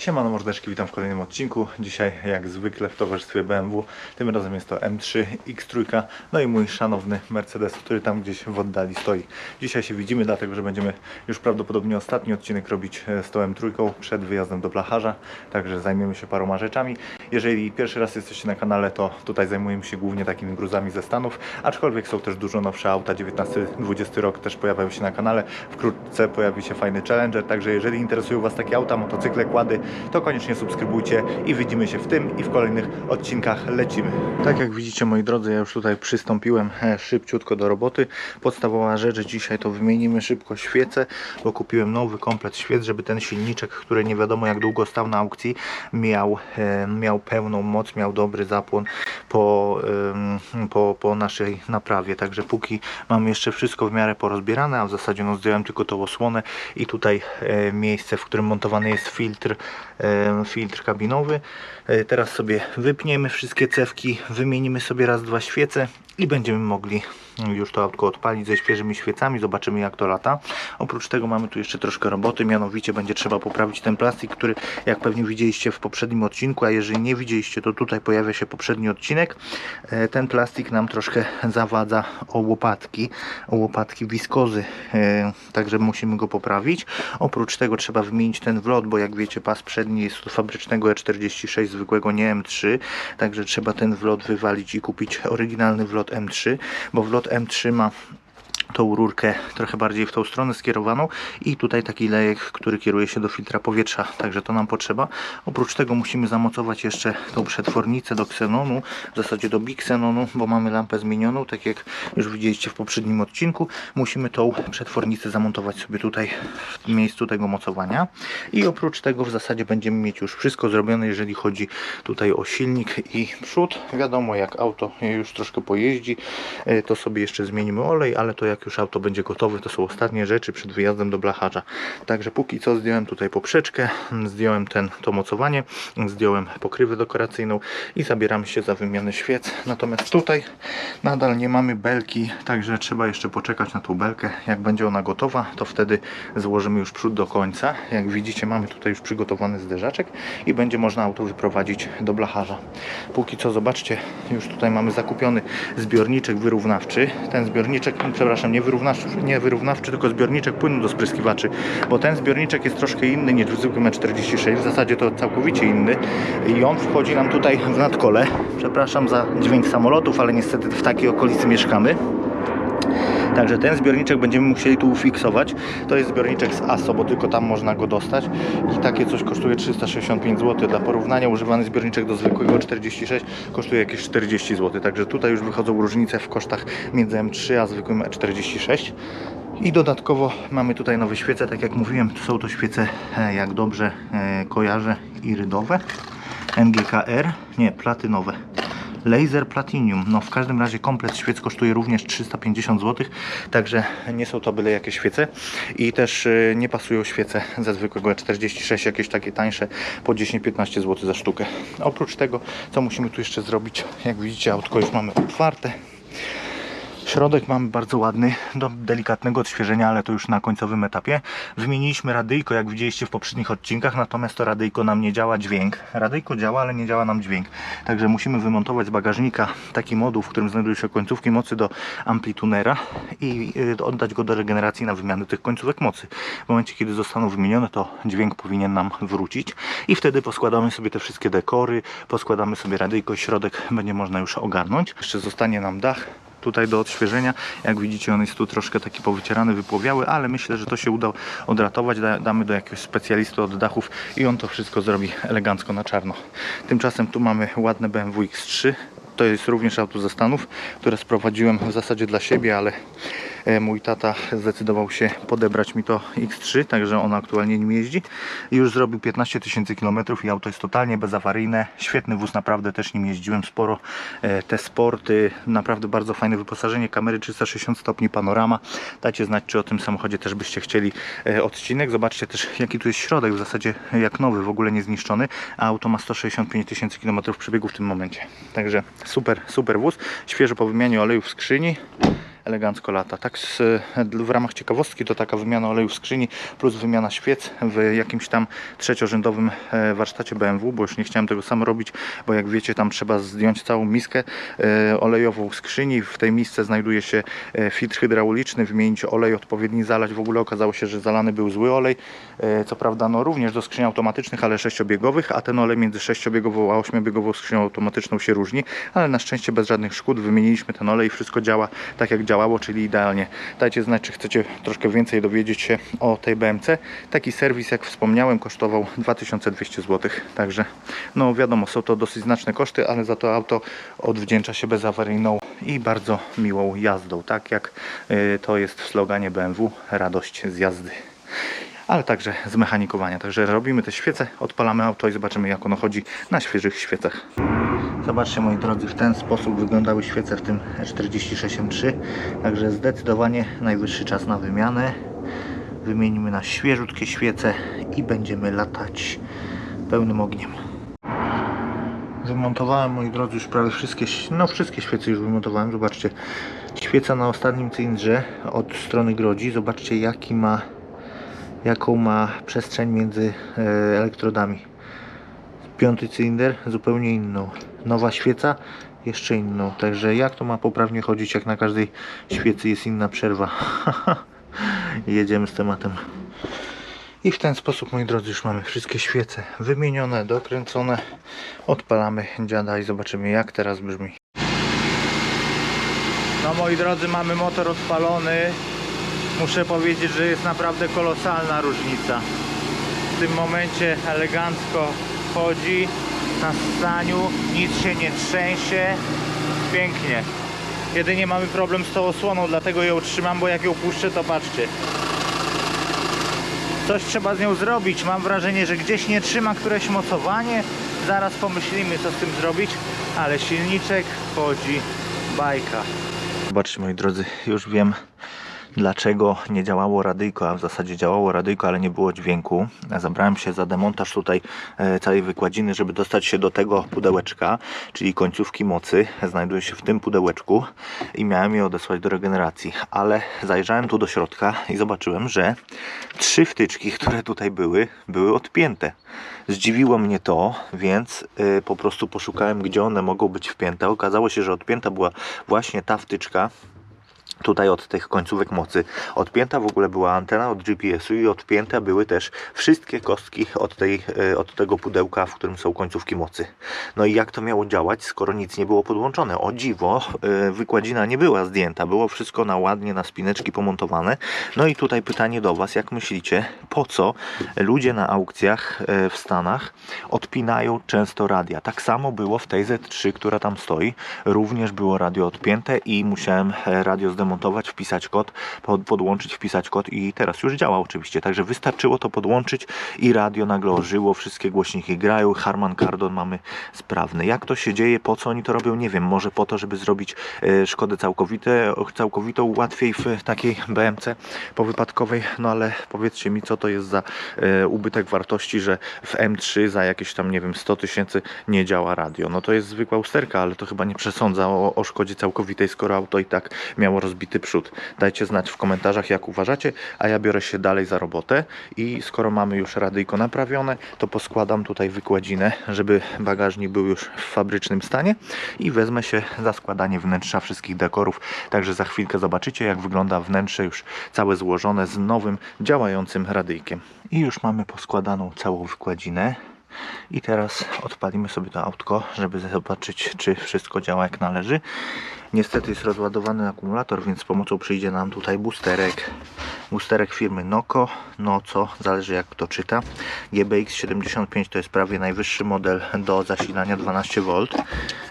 Siemano mordeczki, witam w kolejnym odcinku. Dzisiaj jak zwykle w towarzystwie BMW. Tym razem jest to M3 X3, no i mój szanowny Mercedes, który tam gdzieś w oddali stoi. Dzisiaj się widzimy, dlatego że będziemy już prawdopodobnie ostatni odcinek robić e, z tą M3 przed wyjazdem do Blacharza, także zajmiemy się paroma rzeczami. Jeżeli pierwszy raz jesteście na kanale, to tutaj zajmujemy się głównie takimi gruzami ze Stanów, aczkolwiek są też dużo nowsze auta, 19-20 rok też pojawiają się na kanale. Wkrótce pojawi się fajny Challenger, także jeżeli interesują Was takie auta, motocykle, kłady, to koniecznie subskrybujcie i widzimy się w tym i w kolejnych odcinkach lecimy. Tak jak widzicie moi drodzy, ja już tutaj przystąpiłem e, szybciutko do roboty. Podstawowa rzecz dzisiaj to wymienimy szybko świece, bo kupiłem nowy komplet świec, żeby ten silniczek, który nie wiadomo jak długo stał na aukcji, miał, e, miał pełną moc, miał dobry zapłon po, po, po naszej naprawie. Także póki mam jeszcze wszystko w miarę porozbierane, a w zasadzie no zdjąłem tylko tą osłonę i tutaj e, miejsce, w którym montowany jest filtr, filtr kabinowy. E, teraz sobie wypniemy wszystkie cewki, wymienimy sobie raz, dwa świece i będziemy mogli już to autko odpalić ze świeżymi świecami, zobaczymy jak to lata. Oprócz tego mamy tu jeszcze troszkę roboty, mianowicie będzie trzeba poprawić ten plastik, który jak pewnie widzieliście w poprzednim odcinku, a jeżeli nie widzieliście, to tutaj pojawia się poprzedni odcinek. E, Ten plastik nam troszkę zawadza o łopatki, o łopatki wiskozy, e, także musimy go poprawić. Oprócz tego trzeba wymienić ten wlot, bo jak wiecie pas przedni jest fabrycznego E46, zwykłego nie M3, także trzeba ten wlot wywalić i kupić oryginalny wlot M3, bo wlot M3 ma tą rurkę trochę bardziej w tą stronę skierowaną i tutaj taki lejek, który kieruje się do filtra powietrza, także to nam potrzeba. Oprócz tego musimy zamocować jeszcze tą przetwornicę do ksenonu, w zasadzie do biksenonu, bo mamy lampę zmienioną, tak jak już widzieliście w poprzednim odcinku. Musimy tą przetwornicę zamontować sobie tutaj w miejscu tego mocowania i oprócz tego w zasadzie będziemy mieć już wszystko zrobione, jeżeli chodzi tutaj o silnik i przód. Wiadomo, jak auto już troszkę pojeździ, e, to sobie jeszcze zmienimy olej, ale to jak już auto będzie gotowe, to są ostatnie rzeczy przed wyjazdem do blacharza. Także póki co zdjąłem tutaj poprzeczkę, zdjąłem ten, to mocowanie, zdjąłem pokrywę dekoracyjną i zabieram się za wymianę świec. Natomiast tutaj nadal nie mamy belki, także trzeba jeszcze poczekać na tą belkę. Jak będzie ona gotowa, to wtedy złożymy już przód do końca. Jak widzicie, mamy tutaj już przygotowany zderzaczek i będzie można auto wyprowadzić do blacharza. Póki co zobaczcie, już tutaj mamy zakupiony zbiorniczek wyrównawczy. Ten zbiorniczek, przepraszam, nie wyrównawczy, nie wyrównawczy, tylko zbiorniczek płynu do spryskiwaczy, bo ten zbiorniczek jest troszkę inny niż w zwykłym E46, w zasadzie to całkowicie inny i on wchodzi nam tutaj w nadkole. Przepraszam za dźwięk samolotów, ale niestety w takiej okolicy mieszkamy. Także ten zbiorniczek będziemy musieli tu ufiksować. To jest zbiorniczek z ASO, bo tylko tam można go dostać. I takie coś kosztuje 365 zł. Dla porównania używany zbiorniczek do zwykłego 46 kosztuje jakieś 40 zł. Także tutaj już wychodzą różnice w kosztach między M3 a zwykłym E46. I dodatkowo mamy tutaj nowe świece, tak jak mówiłem, są to świece, e, jak dobrze e, kojarzę, irydowe. NGKR, nie, platynowe. Laser Platinum. No w każdym razie komplet świec kosztuje również 350 zł, także nie są to byle jakie świece i też y, nie pasują świece ze zwykłego 46, jakieś takie tańsze po 10-15 zł za sztukę. Oprócz tego, co musimy tu jeszcze zrobić, jak widzicie autko już mamy otwarte. Środek mamy bardzo ładny, do delikatnego odświeżenia, ale to już na końcowym etapie. Wymieniliśmy radyjko, jak widzieliście w poprzednich odcinkach, natomiast to radyjko nam nie działa dźwięk. Radyjko działa, ale nie działa nam dźwięk. Także musimy wymontować z bagażnika taki moduł, w którym znajdują się końcówki mocy do amplitunera i y, oddać go do regeneracji na wymianę tych końcówek mocy. W momencie, kiedy zostaną wymienione, to dźwięk powinien nam wrócić i wtedy poskładamy sobie te wszystkie dekory, poskładamy sobie radyjko, środek będzie można już ogarnąć. Jeszcze zostanie nam dach tutaj do odświeżenia. Jak widzicie on jest tu troszkę taki powycierany, wypłowiały, ale myślę, że to się uda odratować. Da, damy do jakiegoś specjalisty od dachów i on to wszystko zrobi elegancko na czarno. Tymczasem tu mamy ładne BMW X3. To jest również auto ze Stanów, które sprowadziłem w zasadzie dla siebie, ale mój tata zdecydował się podebrać mi to X3, także on aktualnie nim jeździ. Już zrobił 15 tysięcy kilometrów i auto jest totalnie bezawaryjne. Świetny wóz, naprawdę też nim jeździłem sporo. E, Te sporty, naprawdę bardzo fajne wyposażenie, kamery 360 stopni, panorama. Dajcie znać, czy o tym samochodzie też byście chcieli e, odcinek. Zobaczcie też, jaki tu jest środek, w zasadzie jak nowy, w ogóle nie zniszczony. A auto ma 165 tysięcy kilometrów przebiegu w tym momencie. Także super, super wóz. Świeżo po wymianie oleju w skrzyni. Elegancko lata. Tak z, w ramach ciekawostki to taka wymiana oleju w skrzyni plus wymiana świec w jakimś tam trzeciorzędowym e, warsztacie BMW, bo już nie chciałem tego sam robić, bo jak wiecie tam trzeba zdjąć całą miskę e, olejową skrzyni. W tej misce znajduje się e, filtr hydrauliczny, wymienić olej odpowiedni, zalać. W ogóle okazało się, że zalany był zły olej. Co prawda no również do skrzyni automatycznych, ale sześciobiegowych, a ten olej między sześciobiegową a ośmiobiegową skrzynią automatyczną się różni, ale na szczęście bez żadnych szkód wymieniliśmy ten olej i wszystko działa tak jak działało, czyli idealnie. Dajcie znać, czy chcecie troszkę więcej dowiedzieć się o tej BMC. Taki serwis, jak wspomniałem, kosztował 2200 zł. Także, no wiadomo, są to dosyć znaczne koszty, ale za to auto odwdzięcza się bezawaryjną i bardzo miłą jazdą. Tak jak y, to jest w sloganie BMW, radość z jazdy ale także z mechanikowania. Także robimy te świece, odpalamy auto i zobaczymy jak ono chodzi na świeżych świecach. Zobaczcie moi drodzy, w ten sposób wyglądały świece w tym 46M3. Także zdecydowanie najwyższy czas na wymianę. Wymienimy na świeżutkie świece i będziemy latać pełnym ogniem. Wymontowałem moi drodzy już prawie wszystkie, no wszystkie świece już wymontowałem. Zobaczcie, świeca na ostatnim cylindrze od strony grodzi. Zobaczcie jaki ma jaką ma przestrzeń między e, elektrodami. Piąty cylinder zupełnie inną. Nowa świeca jeszcze inną. Także jak to ma poprawnie chodzić, jak na każdej świecy jest inna przerwa. Jedziemy z tematem. I w ten sposób, moi drodzy, już mamy wszystkie świece wymienione, dokręcone. Odpalamy dziada i zobaczymy, jak teraz brzmi. No moi drodzy, mamy motor odpalony. Muszę powiedzieć, że jest naprawdę kolosalna różnica. W tym momencie elegancko chodzi na staniu, nic się nie trzęsie. Pięknie. Jedynie mamy problem z tą osłoną, dlatego ją trzymam, bo jak ją puszczę, to patrzcie. Coś trzeba z nią zrobić. Mam wrażenie, że gdzieś nie trzyma któreś mocowanie. Zaraz pomyślimy, co z tym zrobić, ale silniczek chodzi bajka. Zobaczcie moi drodzy, już wiem dlaczego nie działało radyjko, a w zasadzie działało radyjko, ale nie było dźwięku. Zabrałem się za demontaż tutaj e, całej wykładziny, żeby dostać się do tego pudełeczka, czyli końcówki mocy. Znajduje się w tym pudełeczku i miałem je odesłać do regeneracji, ale zajrzałem tu do środka i zobaczyłem, że trzy wtyczki, które tutaj były, były odpięte. Zdziwiło mnie to, więc y, po prostu poszukałem, gdzie one mogą być wpięte. Okazało się, że odpięta była właśnie ta wtyczka, tutaj od tych końcówek mocy. Odpięta w ogóle była antena od GPS-u i odpięte były też wszystkie kostki od, tej, e, od tego pudełka, w którym są końcówki mocy. No i jak to miało działać, skoro nic nie było podłączone? O dziwo, e, wykładzina nie była zdjęta, było wszystko na ładnie, na spineczki pomontowane. No i tutaj pytanie do Was, jak myślicie, po co ludzie na aukcjach e, w Stanach odpinają często radia? Tak samo było w tej Z3, która tam stoi. Również było radio odpięte i musiałem radio zdemontować, wpisać kod, pod, podłączyć, wpisać kod i teraz już działa oczywiście. Także wystarczyło to podłączyć i radio nagle ożyło, wszystkie głośniki grają, Harman Kardon mamy sprawny. Jak to się dzieje, po co oni to robią, nie wiem. Może po to, żeby zrobić e, szkodę całkowite, całkowitą łatwiej w takiej BMC powypadkowej, no ale powiedzcie mi, co to jest za e, ubytek wartości, że w M3 za jakieś tam, nie wiem, 100 tysięcy nie działa radio. No to jest zwykła usterka, ale to chyba nie przesądza o, o szkodzie całkowitej, skoro auto i tak miało rozbity przód. Dajcie znać w komentarzach, jak uważacie, a ja biorę się dalej za robotę i skoro mamy już radyjko naprawione, to poskładam tutaj wykładzinę, żeby bagażnik był już w fabrycznym stanie i wezmę się za składanie wnętrza wszystkich dekorów. Także za chwilkę zobaczycie, jak wygląda wnętrze już całe złożone z nowym, działającym radyjkiem. I już mamy poskładaną całą wykładzinę. I teraz odpalimy sobie to autko, żeby zobaczyć, czy wszystko działa jak należy. Niestety jest rozładowany akumulator, więc z pomocą przyjdzie nam tutaj boosterek. Boosterek firmy Noco, Noco, zależy jak kto czyta. GBX 75 to jest prawie najwyższy model do zasilania 12V.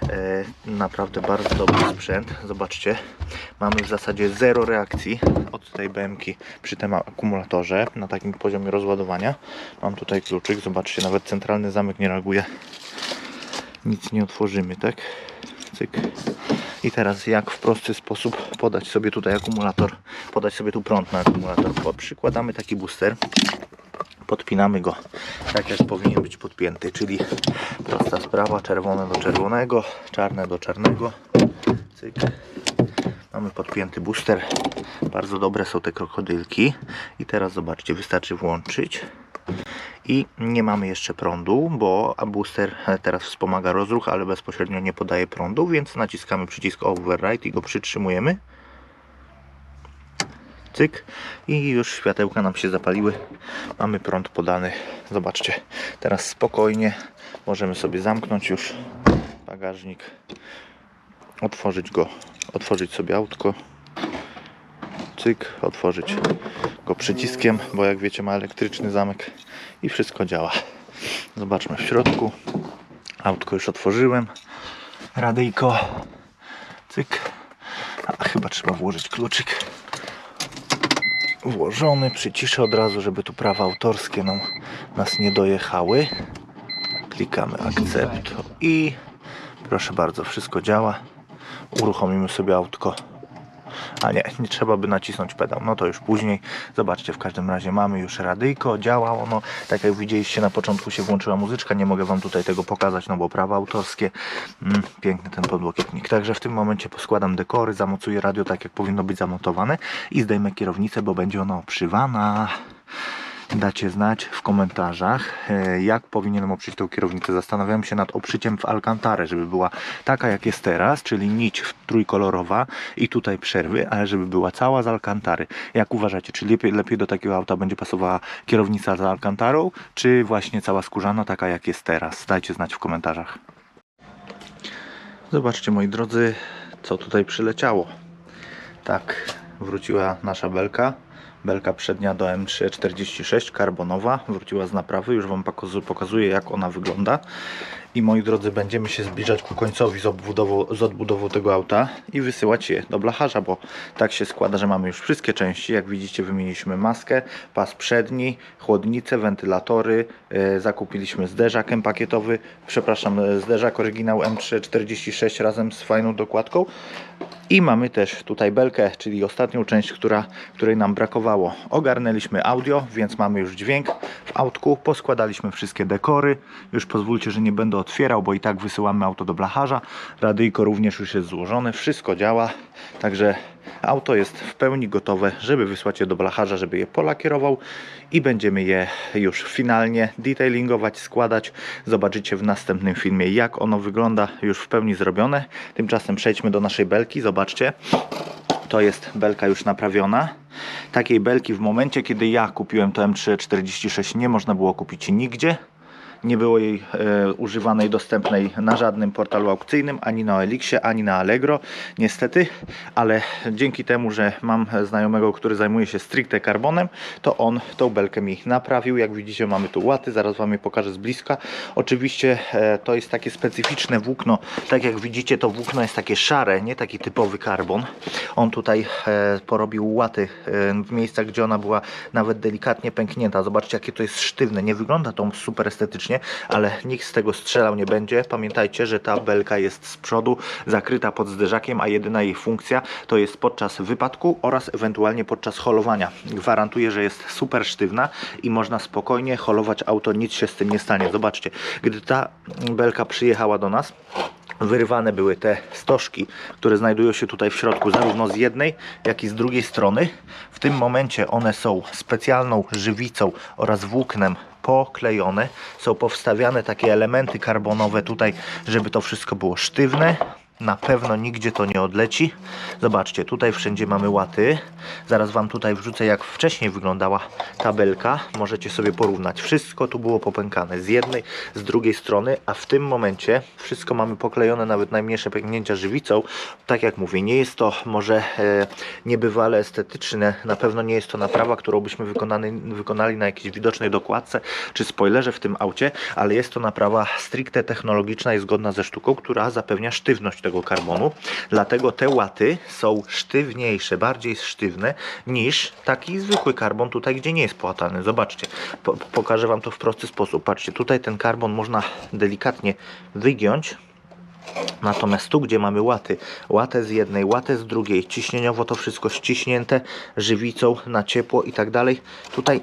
E, naprawdę bardzo dobry sprzęt. Zobaczcie, mamy w zasadzie zero reakcji od tej BMK przy tym akumulatorze na takim poziomie rozładowania. Mam tutaj kluczyk, zobaczcie, nawet centralny zamek nie reaguje. Nic nie otworzymy, tak? Cyk. I teraz jak w prosty sposób podać sobie tutaj akumulator, podać sobie tu prąd na akumulator. Przykładamy taki booster, podpinamy go tak jak powinien być podpięty, czyli prosta sprawa, czerwone do czerwonego, czarne do czarnego. Cyk. Mamy podpięty booster. Bardzo dobre są te krokodylki. I teraz zobaczcie, wystarczy włączyć. I nie mamy jeszcze prądu, bo booster teraz wspomaga rozruch, ale bezpośrednio nie podaje prądu, więc naciskamy przycisk override i go przytrzymujemy. Cyk i już światełka nam się zapaliły. Mamy prąd podany. Zobaczcie, teraz spokojnie możemy sobie zamknąć już bagażnik, otworzyć go, otworzyć sobie autko. Cyk, otworzyć go przyciskiem, bo jak wiecie ma elektryczny zamek i wszystko działa. Zobaczmy w środku. Autko już otworzyłem. Radyjko. Cyk. A chyba trzeba włożyć kluczyk. Włożony. Przyciszę od razu, żeby tu prawa autorskie nam, nas nie dojechały. Klikamy akcept i proszę bardzo, wszystko działa. Uruchomimy sobie autko. A nie, nie trzeba by nacisnąć pedał. No to już później. Zobaczcie, w każdym razie mamy już radyjko, działa ono. Tak jak widzieliście na początku się włączyła muzyczka. Nie mogę Wam tutaj tego pokazać, no bo prawa autorskie. Mm, piękny ten podłokietnik. Także w tym momencie poskładam dekory, zamocuję radio tak jak powinno być zamontowane i zdejmę kierownicę, bo będzie ona oprzywana dacie znać w komentarzach, e, jak powinienem oprzeć tą kierownicę. Zastanawiałem się nad oprzyciem w Alcantarę, żeby była taka jak jest teraz, czyli nić trójkolorowa i tutaj przerwy, ale żeby była cała z Alcantary. Jak uważacie, czy lepiej, lepiej do takiego auta będzie pasowała kierownica z Alcantarą, czy właśnie cała skórzana, taka jak jest teraz? Dajcie znać w komentarzach. Zobaczcie moi drodzy, co tutaj przyleciało. Tak, wróciła nasza belka. Belka przednia do M346, karbonowa, wróciła z naprawy, już Wam pokazu- pokazuję jak ona wygląda. I moi drodzy, będziemy się zbliżać ku końcowi z odbudową, z odbudową tego auta i wysyłać je do blacharza, bo tak się składa, że mamy już wszystkie części. Jak widzicie, wymieniliśmy maskę, pas przedni, chłodnicę, wentylatory, e, zakupiliśmy zderzakiem pakietowy, przepraszam, e, zderzak oryginał M346 razem z fajną dokładką. I mamy też tutaj belkę, czyli ostatnią część, która, której nam brakowało. Ogarnęliśmy audio, więc mamy już dźwięk w autku. Poskładaliśmy wszystkie dekory. Już pozwólcie, że nie będę otwierał, bo i tak wysyłamy auto do blacharza. Radyjko również już jest złożone. Wszystko działa. Także auto jest w pełni gotowe, żeby wysłać je do blacharza, żeby je polakierował i będziemy je już finalnie detailingować, składać. Zobaczycie w następnym filmie, jak ono wygląda już w pełni zrobione. Tymczasem przejdźmy do naszej belki. Zobaczcie. To jest belka już naprawiona. Takiej belki w momencie, kiedy ja kupiłem to M346 nie można było kupić nigdzie. Nie było jej e, używanej, dostępnej na żadnym portalu aukcyjnym, ani na Elixie, ani na Allegro, niestety, ale dzięki temu, że mam znajomego, który zajmuje się stricte karbonem, to on tą belkę mi naprawił. Jak widzicie, mamy tu łaty, zaraz Wam je pokażę z bliska. Oczywiście e, to jest takie specyficzne włókno, tak jak widzicie, to włókno jest takie szare, nie taki typowy karbon. On tutaj e, porobił łaty e, w miejscach, gdzie ona była nawet delikatnie pęknięta. Zobaczcie, jakie to jest sztywne. Nie wygląda to super estetycznie, ale nikt z tego strzelał nie będzie. Pamiętajcie, że ta belka jest z przodu zakryta pod zderzakiem, a jedyna jej funkcja to jest podczas wypadku oraz ewentualnie podczas holowania. Gwarantuję, że jest super sztywna i można spokojnie holować auto, nic się z tym nie stanie. Zobaczcie, gdy ta belka przyjechała do nas, Wyrywane były te stożki, które znajdują się tutaj w środku, zarówno z jednej, jak i z drugiej strony. W tym momencie one są specjalną żywicą oraz włóknem poklejone. Są powstawiane takie elementy karbonowe tutaj, żeby to wszystko było sztywne. Na pewno nigdzie to nie odleci. Zobaczcie, tutaj wszędzie mamy łaty. Zaraz Wam tutaj wrzucę, jak wcześniej wyglądała tabelka. Możecie sobie porównać. Wszystko tu było popękane z jednej, z drugiej strony, a w tym momencie wszystko mamy poklejone, nawet najmniejsze pęknięcia żywicą. Tak jak mówię, nie jest to może e, niebywale estetyczne. Na pewno nie jest to naprawa, którą byśmy wykonali, wykonali na jakiejś widocznej dokładce czy spoilerze w tym aucie, ale jest to naprawa stricte technologiczna i zgodna ze sztuką, która zapewnia sztywność tego karbonu. Dlatego te łaty są sztywniejsze, bardziej sztywne niż taki zwykły karbon tutaj, gdzie nie jest płatany. Zobaczcie, po, pokażę Wam to w prosty sposób. Patrzcie, tutaj ten karbon można delikatnie wygiąć. Natomiast tu, gdzie mamy łaty, łatę z jednej, łatę z drugiej, ciśnieniowo to wszystko ściśnięte żywicą na ciepło i tak dalej. Tutaj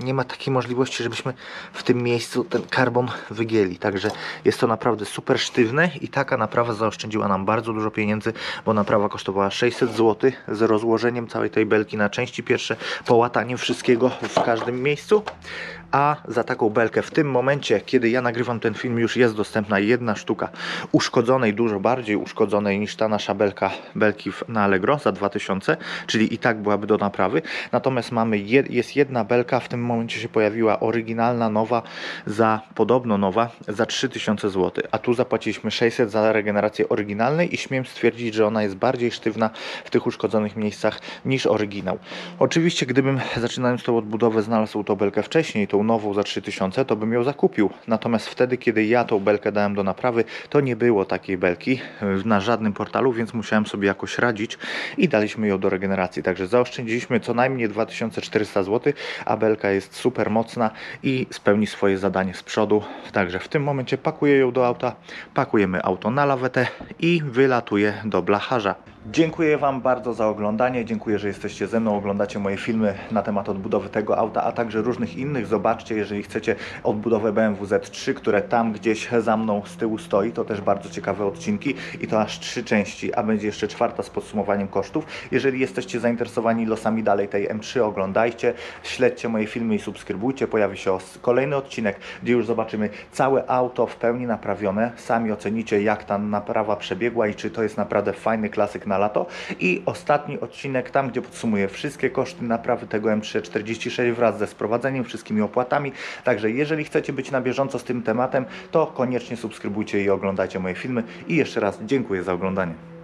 nie ma takiej możliwości, żebyśmy w tym miejscu ten karbon wygięli. Także jest to naprawdę super sztywne i taka naprawa zaoszczędziła nam bardzo dużo pieniędzy, bo naprawa kosztowała 600 zł z rozłożeniem całej tej belki na części pierwsze, połataniem wszystkiego w każdym miejscu. A za taką belkę w tym momencie, kiedy ja nagrywam ten film, już jest dostępna jedna sztuka uszkodzonej, dużo bardziej uszkodzonej niż ta nasza belka, belki na Allegro za 2000, czyli i tak byłaby do naprawy. Natomiast mamy, je, jest jedna belka, w tym momencie się pojawiła oryginalna, nowa, za podobno nowa, za 3000 zł. A tu zapłaciliśmy 600 za regenerację oryginalnej i śmiem stwierdzić, że ona jest bardziej sztywna w tych uszkodzonych miejscach niż oryginał. Oczywiście, gdybym zaczynając tą odbudowę znalazł tą belkę wcześniej, tą nową za 3000, to bym ją zakupił. Natomiast wtedy, kiedy ja tą belkę dałem do naprawy, to nie było takiej belki y, na żadnym portalu, więc musiałem sobie jakoś radzić i daliśmy ją do regeneracji. Także zaoszczędziliśmy co najmniej 2400 zł, a belka jest super mocna i spełni swoje zadanie z przodu. Także w tym momencie pakuję ją do auta, pakujemy auto na lawetę i wylatuję do blacharza. Dziękuję Wam bardzo za oglądanie. Dziękuję, że jesteście ze mną, oglądacie moje filmy na temat odbudowy tego auta, a także różnych innych. Zobaczcie, jeżeli chcecie odbudowę BMW Z3, które tam gdzieś za mną z tyłu stoi, to też bardzo ciekawe odcinki i to aż trzy części, a będzie jeszcze czwarta z podsumowaniem kosztów. Jeżeli jesteście zainteresowani losami dalej tej M3, oglądajcie, śledźcie moje filmy i subskrybujcie. Pojawi się kolejny odcinek, gdzie już zobaczymy całe auto w pełni naprawione. Sami ocenicie, jak ta naprawa przebiegła i czy to jest naprawdę fajny klasyk na lato. I ostatni odcinek, tam gdzie podsumuję wszystkie koszty naprawy tego M346 wraz ze sprowadzeniem, wszystkimi opłatami. Także jeżeli chcecie być na bieżąco z tym tematem, to koniecznie subskrybujcie i oglądajcie moje filmy. I jeszcze raz dziękuję za oglądanie.